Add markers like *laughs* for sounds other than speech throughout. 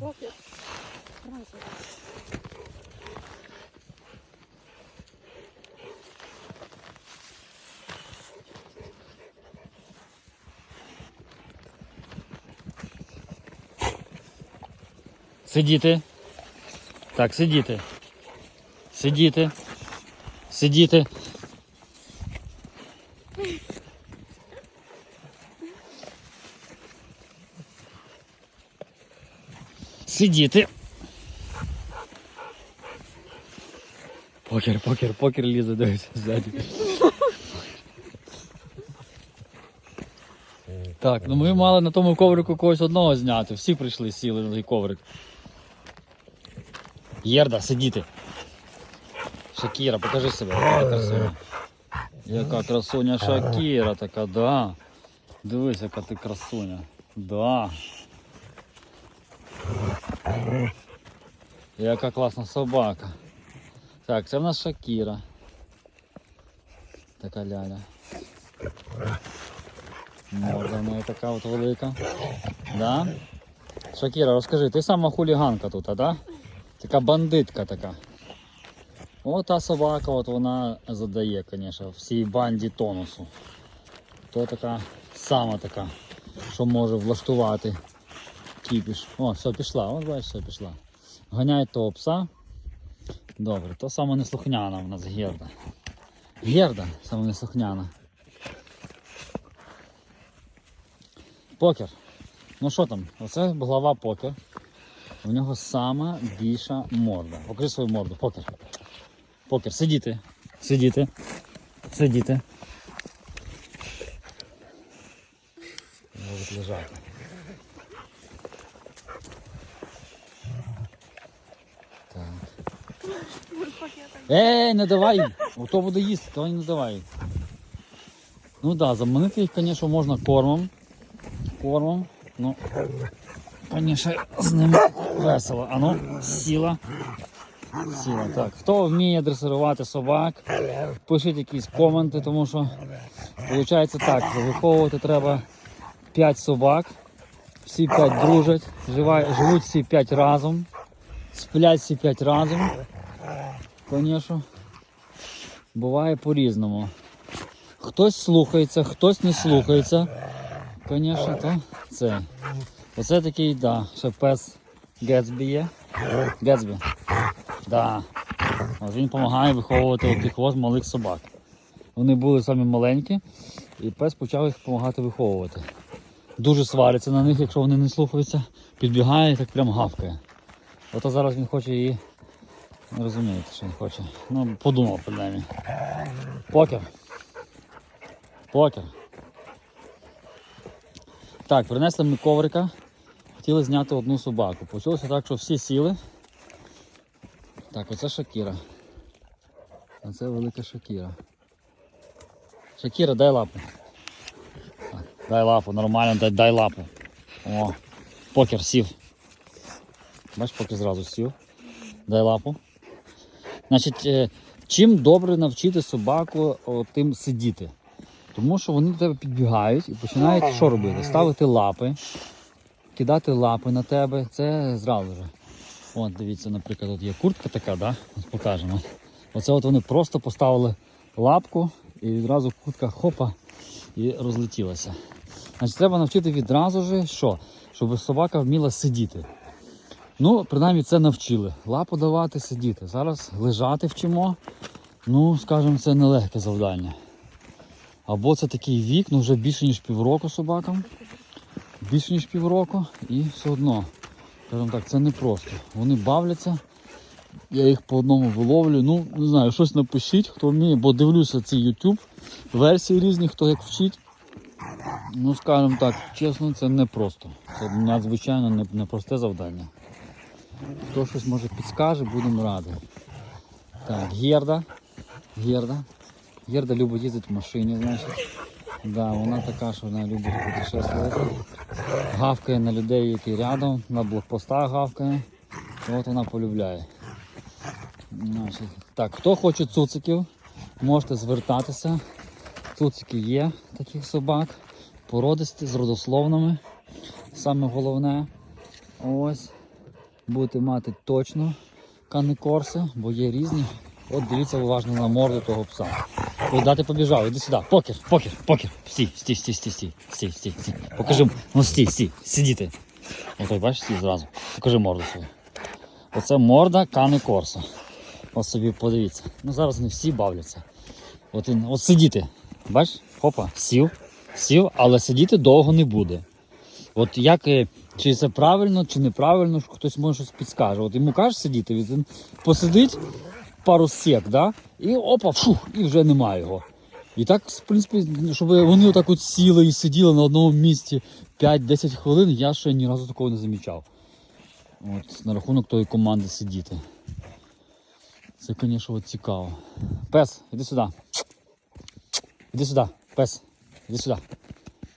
Разом. Сидіти. Так, сидіти. Сидіти. Сидіти. Сидіти. Покер, покер, покер лізе, дивиться ззаді. Так, ну ми мали на тому коврику когось одного зняти. Всі прийшли, сіли на той коврик. Єрда, сидіти. Шакіра, покажи себе, яка красуня. Шакіра така, да. Дивись, яка ти красуня. Да. Яка класна собака. Так, це в нас Шакіра. Така ляля. Морда в неї така от велика. Да? Шакіра, розкажи, ти сама хуліганка тут, а да? Така бандитка така. О, та собака, от вона задає, звісно, всій банді тонусу. То така сама така, що може влаштувати кіпіш. О, все, пішла, от бачиш, все пішла. Ганяє того пса. Добре, то саме неслухняна в нас Герда. Герда саме неслухняна. Покер. Ну що там? Оце глава покер. У нього сама більша морда. Покажи свою морду, покер. Покер, сидіти. Сидіти. Сидіти. Ей, не давай! Ото буде їсти, то не давай. Ну так, да, заманити їх, звісно, можна кормом. Кормом. Ну, звісно, з ними весело. А ну, сіла. Сіла. Так. Хто вміє дресирувати собак, пишіть якісь коменти, тому що виходить так, виховувати треба 5 собак, всі 5 дружать, живуть всі 5 разом, сплять всі 5 разом. Звісно, буває по-різному. Хтось слухається, хтось не слухається. Звісно, то це. Оце такий, да, ще пес Гетсбі є. Гетсбі. Да. От він допомагає виховувати таких от малих собак. Вони були самі маленькі, і пес почав їх допомагати виховувати. Дуже свариться на них, якщо вони не слухаються, підбігає і так прям гавкає. Ото зараз він хоче її. Розумієте, що він хоче. Ну, подумав принаймні. Покер. Покер. Так, принесли ми коврика. Хотіли зняти одну собаку. Почалося так, що всі сіли. Так, оце Шакіра. Оце велика Шакіра. Шакіра, дай лапу. Дай лапу, нормально, дай, дай лапу. О, покер сів. Бачиш, покер зразу сів. Дай лапу. Значить, е, чим добре навчити собаку тим сидіти? Тому що вони до тебе підбігають і починають що робити? Ставити лапи, кидати лапи на тебе. Це зразу же. От, дивіться, наприклад, от є куртка така, да? От покажемо. Оце от вони просто поставили лапку і відразу куртка хопа і розлетілася. Значить, треба навчити відразу же, що? Щоб собака вміла сидіти. Ну, принаймні це навчили. Лапу давати, сидіти. Зараз лежати вчимо. Ну, скажімо, це нелегке завдання. Або це такий вік, ну вже більше ніж півроку собакам. Більше ніж півроку і все одно. Скажімо так, це не просто. Вони бавляться. Я їх по одному виловлю. Ну, не знаю, щось напишіть, хто вміє, бо дивлюся ці YouTube версії різні, хто як вчить. Ну, скажімо так, чесно, це не просто. Це надзвичайно непросте завдання. Хто щось може підскаже, будемо раді. Так, Герда. Герда. Герда любить їздити в машині, значить. Да, вона така, що вона любить путешествувати. Гавкає на людей, які рядом, на блокпостах гавкає. От вона полюбляє. Значить, так, хто хоче цуциків, можете звертатися. Цуцики є таких собак, породисті з родословними. Саме головне. Ось. Будете мати точно каникорси, бо є різні. От дивіться уважно на морду того пса. Куди побіжав? Іди сюди. Покер, покер, покер. Стій, стій, стій, стій, стій, стій, стій, стій. Покажи, ну стій, стій, сидіти. Ото бачиш, стій зразу. Покажи морду свою. Оце морда Кани Корса. Ось собі подивіться. Ну зараз вони всі бавляться. От він, от сидіти. Бачиш? Хопа, сів, сів, але сидіти довго не буде. От як, е, чи це правильно, чи неправильно, що хтось може щось підскаже. От йому кажеш сидіти, він посидить пару сек, да? і опа, фух, і вже немає його. І так, в принципі, щоб вони отак от сіли і сиділи на одному місці 5-10 хвилин, я ще ні разу такого не замічав. От, на рахунок тої команди сидіти. Це, звісно, цікаво. Пес, іди сюди. Іди сюди, пес, іди сюди.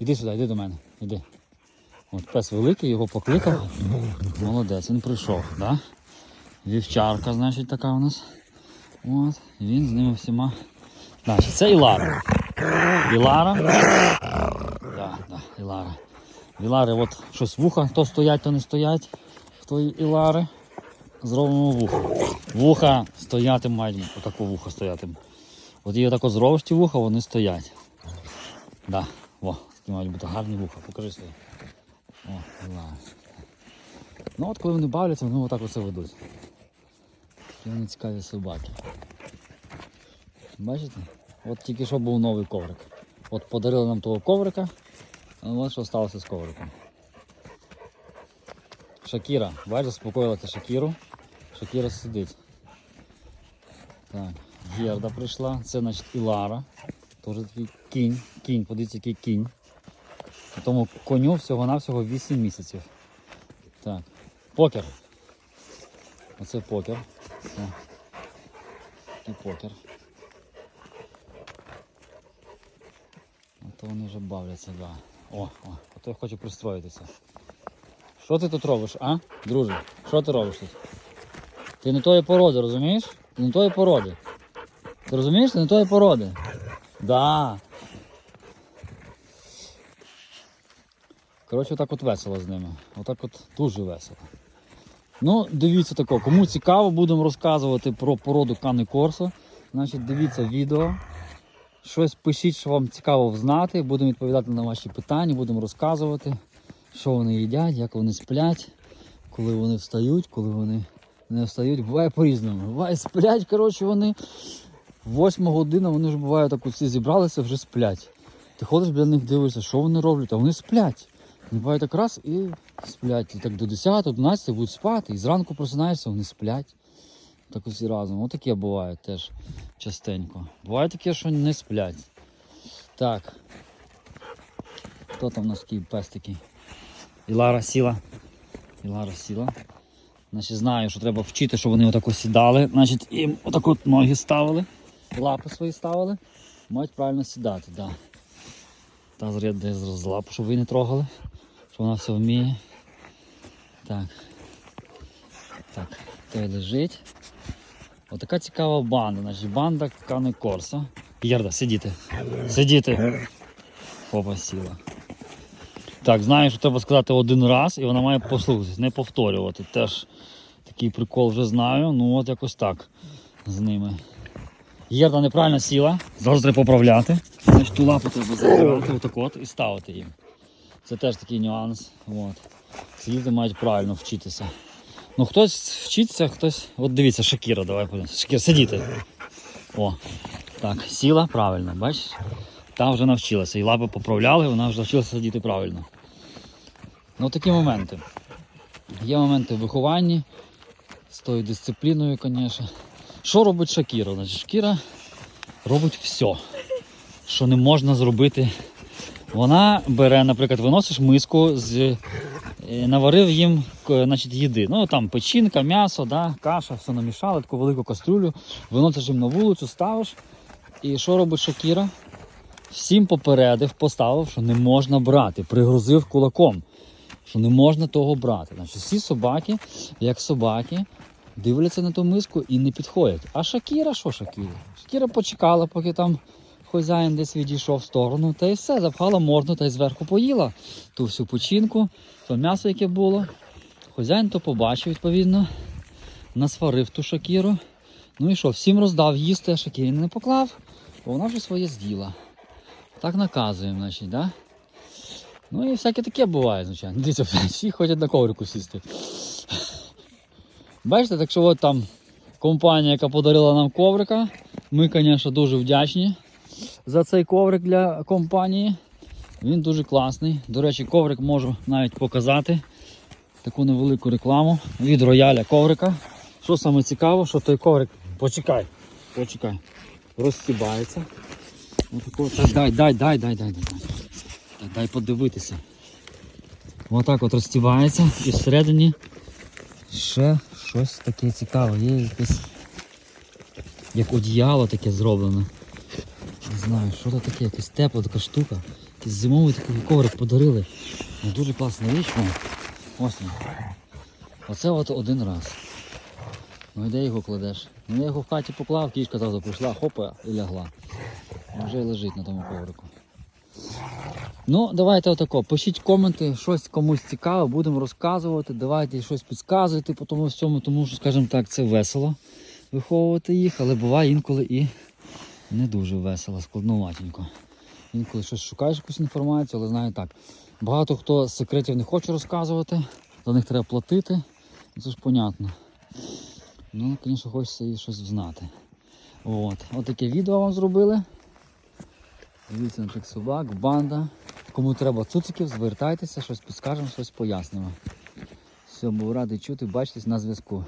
Іди сюди, іди до мене. Іди. От пес великий, його покликав. Молодець, він прийшов, да? Вівчарка, значить, така у нас. От, він з ними всіма. Значить, це Ілара. Ілара. Да, да, Ілара. Ілари от щось вуха, то стоять, то не стоять. В тої Ілари. Зробимо вухо. Вуха стояти мають, отако вухо стояти. От її отако зробиш ті вуха, вони стоять. Да. О, такі мають бути гарні вуха. Покажи свої. О, Ілара. Ну от коли вони бавляться, вони отак оце ведуть. Такі вони цікаві собаки. Бачите? От тільки що був новий коврик. От подарили нам того коврика, а от що сталося з ковриком. Шакіра, бачиш, заспокоїла ти Шакіру. Шакіра сидить. Так, Герда прийшла, це значить Ілара. Теж такий кінь, кінь, подивіться, який кінь. Тому коню всього-навсього 8 місяців. Так, покер. Оце покер. О. І покер. А то вони вже бавляться, да. О, о, а то я хочу пристроїтися. Що ти тут робиш, а? Друже, що ти робиш тут? Ти не тої породи, розумієш? Ти не тої породи. Ти розумієш? Ти не тої породи. Да. Коротше, отак от весело з ними. Отак от дуже весело. Ну, дивіться тако, кому цікаво, будемо розказувати про породу Кани Корсо. Значить, дивіться відео. Щось пишіть, що вам цікаво знати. Будемо відповідати на ваші питання, будемо розказувати, що вони їдять, як вони сплять, коли вони встають, коли вони не встають. Буває по-різному. Буває сплять, коротше, вони. Восьма година, вони ж буває так усі зібралися, вже сплять. Ти ходиш біля них, дивишся, що вони роблять, а вони сплять. Буває так раз і сплять. І так до 10-11 будуть спати, і зранку просинаєшся, вони сплять. Так усі разом. Отаке буває теж частенько. Буває таке, що не сплять. Так. Хто там у нас такий пес такий? Ілара сіла. Ілара сіла. Значить, знаю, що треба вчити, щоб вони отако сідали. Значить, їм отак от ноги ставили, лапи свої ставили. Мають правильно сідати. Да. Та зряд десь з лапу, щоб ви не трогали. Вона все вміє. Так. Так, той лежить. Отака цікава банда. Значить, банда Кани Корса. Єрда, сидіти. Сидіти. Опа, сіла. Так, знаю, що треба сказати один раз, і вона має послухатись, не повторювати. Теж такий прикол вже знаю. Ну от якось так з ними. Єрда неправильно сіла, зараз треба поправляти. Значить, ту лапу треба забирати отак от і ставити їм. Це теж такий нюанс. От. Сидіти мають правильно вчитися. Ну хтось вчиться, хтось. От дивіться, Шакіра, давай подивимося. Шакіра, сидіти. О, так, сіла правильно, бачиш? Там вже навчилася. І лапи поправляли, вона вже навчилася сидіти правильно. Ну такі моменти. Є моменти в вихованні з тою дисципліною, звісно. Що робить Шакіра? Значить, Шакіра робить все, що не можна зробити. Вона бере, наприклад, виносиш миску з е, наварив їм значить, їди. Ну там печінка, м'ясо, да, каша, все намішали, таку велику кастрюлю, виносиш їм на вулицю, ставиш. І що робить Шакіра? Всім попередив, поставив, що не можна брати, пригрозив кулаком, що не можна того брати. Значить, всі собаки, як собаки, дивляться на ту миску і не підходять. А Шакіра, що Шакіра? Шакіра почекала, поки там хазяїн десь відійшов в сторону, та й все, запхала морду та й зверху поїла ту всю печінку, то м'ясо, яке було. Хазяїн то побачив, відповідно, насварив ту шакіру. Ну і що, всім роздав їсти, а шакірі не поклав, бо вона вже своє з'їла. Так наказуємо, значить, да? Ну і всяке таке буває, звичайно. Дивіться, *laughs* всі хочуть на коврику сісти. Бачите, так що от там компанія, яка подарила нам коврика. Ми, звісно, дуже вдячні за цей коврик для компанії. Він дуже класний. До речі, коврик можу навіть показати. Таку невелику рекламу від рояля коврика. Що саме цікаво, що той коврик, почекай, почекай, розстібається. Отако, дай, дай, дай, дай, дай, дай. Дай, подивитися. Отак от розстібається і всередині ще щось таке цікаве. Є якесь як одіяло таке зроблено. Знаю, що це таке, якась тепла така штука. Якийсь зимовий такий коврик подарили. Ну, дуже класна річ. Ось він. Оце от один раз. Ну і де його кладеш? Ну я його в хаті поклав, кішка зразу прийшла, хопа і лягла. І Вже лежить на тому коврику. Ну, давайте отако. Пишіть коменти, щось комусь цікаве, будемо розказувати. Давайте щось підказуйте по тому всьому, тому що, скажімо так, це весело виховувати їх, але буває інколи і не дуже весело, складноватенько. Інколи щось шукаєш якусь інформацію, але знаю так. Багато хто секретів не хоче розказувати, за них треба платити. Це ж понятно. Ну, звісно, хочеться і щось знати. От. От таке відео вам зробили. Дивіться на тих собак, банда. Кому треба цуциків, звертайтеся, щось підскажемо, щось пояснимо. Все, був радий чути, бачитись на зв'язку.